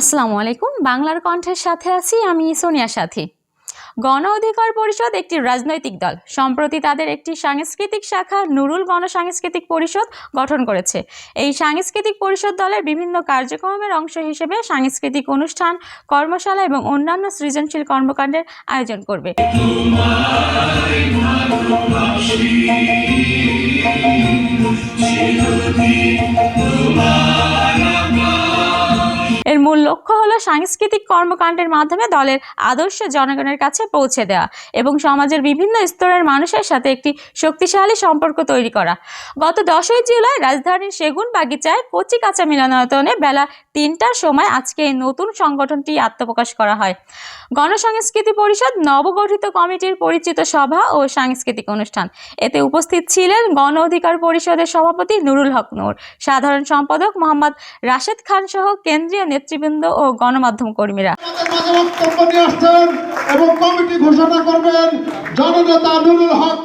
আসসালামু আলাইকুম। বাংলার কণ্ঠের সাথে আছি আমি সোনিয়া সাথী। গণ অধিকার পরিষদ একটি রাজনৈতিক দল। সম্প্রতি তাদের একটি সাংস্কৃতিক শাখা নুরুল গণসাংস্কৃতিক পরিষদ গঠন করেছে। এই সাংস্কৃতিক পরিষদ দলের বিভিন্ন কার্যক্রমের অংশ হিসেবে সাংস্কৃতিক অনুষ্ঠান, কর্মশালা এবং অন্যান্য সৃজনশীল কর্মকাণ্ডের আয়োজন করবে। এর লক্ষ্য হলো সাংস্কৃতিক কর্মকাণ্ডের মাধ্যমে দলের আদর্শ জনগণের কাছে পৌঁছে দেওয়া এবং সমাজের বিভিন্ন স্তরের মানুষের সাথে একটি শক্তিশালী সম্পর্ক তৈরি করা। গত দশই জুলাই রাজধানীর সেগুন বাগিচায় কচি কাঁচা মিলনায়তনে বেলা তিনটার সময় আজকে এই নতুন সংগঠনটি আত্মপ্রকাশ করা হয়। গণসংস্কৃতি পরিষদ, নবগঠিত কমিটির পরিচিত সভা ও সাংস্কৃতিক অনুষ্ঠান। এতে উপস্থিত ছিলেন গণ অধিকার পরিষদের সভাপতি নুরুল হক নূর, সাধারণ সম্পাদক মোহাম্মদ রাশেদ খান সহ কেন্দ্রীয় নেতৃবৃন্দ ও গণমাধ্যম কর্মীরা। এবং কমিটি ঘোষণা করবেন জননেতা নুরুল হক